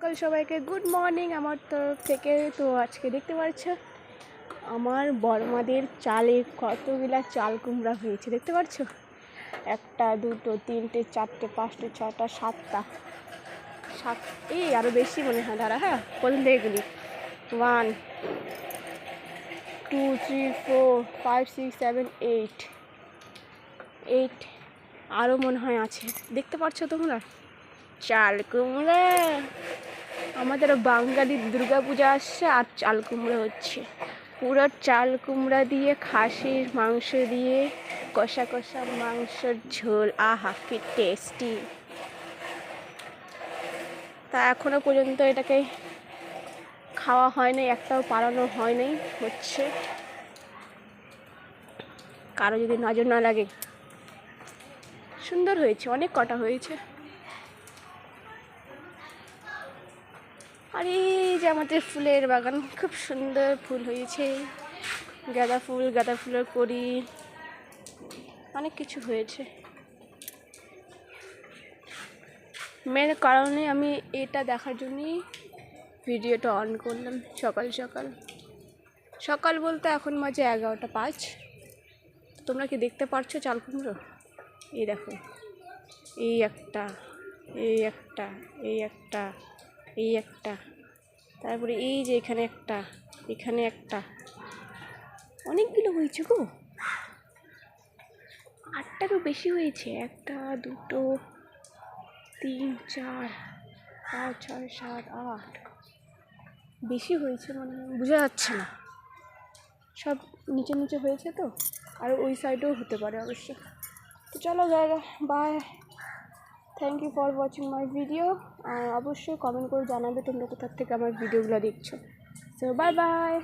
সকাল সবাইকে good morning আমার তরফ থেকে। তো আজকে দেখতে পাচ্ছ, আমার বর্মাদের চালে কতগুলা চাল কুমড়া হয়েছে, দেখতে পাচ্ছ? একটা, দুটো, তিনটে, চারটে, পাঁচটা ছটা সাতটা। সাত, এই আরও বেশি মনে হয়, দাঁড়া হ্যাঁ প্রথম থেকে one two three four five six seven eight eight আরও মনে হয় আছে। দেখতে পাচ্ছ তোমরা? চাল কুমড়া আমাদের বাঙালির দুর্গা পূজা আসছে, আর চাল কুমড়া হচ্ছে। পুরো চাল কুমড়া দিয়ে, খাসির মাংস দিয়ে, কষা কষা মাংসের ঝোল। আহা, কি টেস্টি তা এখনও পর্যন্ত এটাকে খাওয়া হয় নাই, একটাও পালানো হয় নাই, হচ্ছে। কারও যদি নজর না লাগে, সুন্দর হয়েছে, অনেক কটা হয়েছে। আর এই যে আমাদের ফুলের বাগান, খুব সুন্দর ফুল হয়েছে। গাঁদা ফুল, গাঁদা ফুলের কড়ি, অনেক কিছু হয়েছে। মেন কারণে আমি এটা দেখার জন্যই ভিডিওটা অন করলাম সকাল সকাল। সকাল বলতে এখন মাঝে এগারোটা পাঁচ। তোমরা কি দেখতে পারছ চাল কুমড়ো এই দেখো। এই একটা এই একটা এই একটা। এই একটা। তারপরে এই যে এখানে একটা এখানে একটা। অনেকগুলো হয়েছে গো। আটটারও বেশি হয়েছে। একটা, দুটো, তিন, চার, পাঁচ, ছয়, সাত, আট। বেশি হয়েছে মানে বোঝা যাচ্ছে না। সব নিচে নিচে হয়েছে তো। আর ওই সাইডেও হতে পারে অবশ্য। তো চলো জায়গা bye thank you for watching my video আর অবশ্যই কমেন্ট করে জানাবে তোমরা কোথার থেকে আমার ভিডিওগুলো দেখছ। So bye bye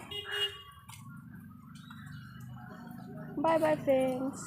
bye bye friends